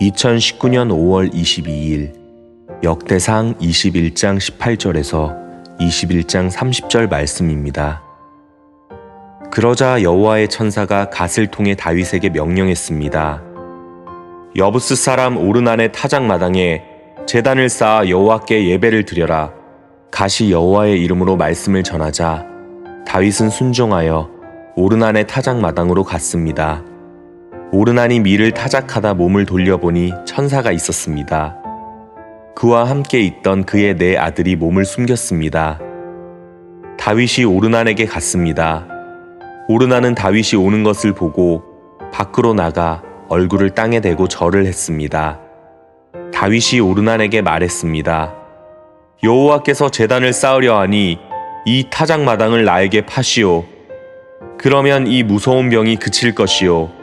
2019년 5월 22일 역대상 21장 18절에서 21장 30절 말씀입니다. 그러자 여호와의 천사가 갓을 통해 다윗에게 명령했습니다. 여부스 사람 오르난의 타작 마당에 제단을 쌓아 여호와께 예배를 드려라. 갓이 여호와의 이름으로 말씀을 전하자 다윗은 순종하여 오르난의 타작 마당으로 갔습니다. 오르난이 밀을 타작하다 몸을 돌려보니 천사가 있었습니다. 그와 함께 있던 그의 네 아들이 몸을 숨겼습니다. 다윗이 오르난에게 갔습니다. 오르난은 다윗이 오는 것을 보고 밖으로 나가 얼굴을 땅에 대고 절을 했습니다. 다윗이 오르난에게 말했습니다. 여호와께서 제단을 쌓으려 하니 이 타작 마당을 나에게 파시오. 그러면 이 무서운 병이 그칠 것이오.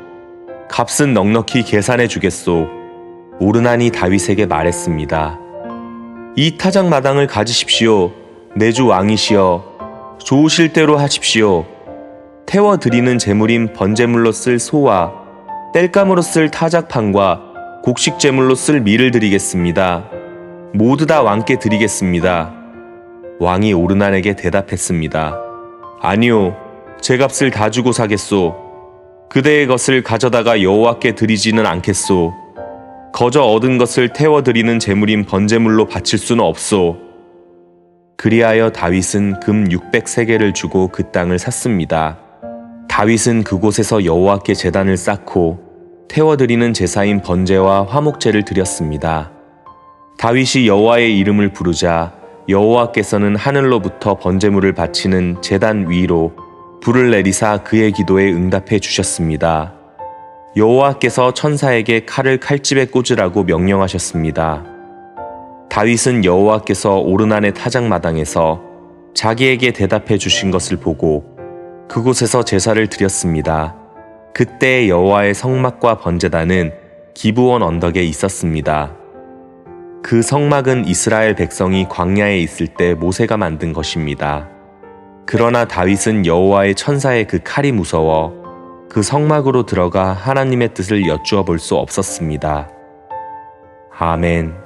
값은 넉넉히 계산해 주겠소. 오르난이 다윗에게 말했습니다. 이 타작 마당을 가지십시오. 내주 왕이시여. 좋으실 대로 하십시오. 태워 드리는 제물인 번제물로 쓸 소와 땔감으로 쓸 타작판과 곡식 제물로 쓸 밀을 드리겠습니다. 모두 다 왕께 드리겠습니다. 왕이 오르난에게 대답했습니다. 아니요, 제 값을 다 주고 사겠소. 그대의 것을 가져다가 여호와께 드리지는 않겠소. 거저 얻은 것을 태워 드리는 제물인 번제물로 바칠 수는 없소. 그리하여 다윗은 금 600세겔을 주고 그 땅을 샀습니다. 다윗은 그곳에서 여호와께 제단을 쌓고 태워 드리는 제사인 번제와 화목제를 드렸습니다. 다윗이 여호와의 이름을 부르자 여호와께서는 하늘로부터 번제물을 바치는 제단 위로 불을 내리사 그의 기도에 응답해 주셨습니다. 여호와께서 천사에게 칼을 칼집에 꽂으라고 명령하셨습니다. 다윗은 여호와께서 오르난의 타작마당에서 자기에게 대답해 주신 것을 보고 그곳에서 제사를 드렸습니다. 그때 여호와의 성막과 번제단은 기브온 언덕에 있었습니다. 그 성막은 이스라엘 백성이 광야에 있을 때 모세가 만든 것입니다. 그러나 다윗은 여호와의 천사의 그 칼이 무서워 그 성막으로 들어가 하나님의 뜻을 여쭈어 볼 수 없었습니다. 아멘.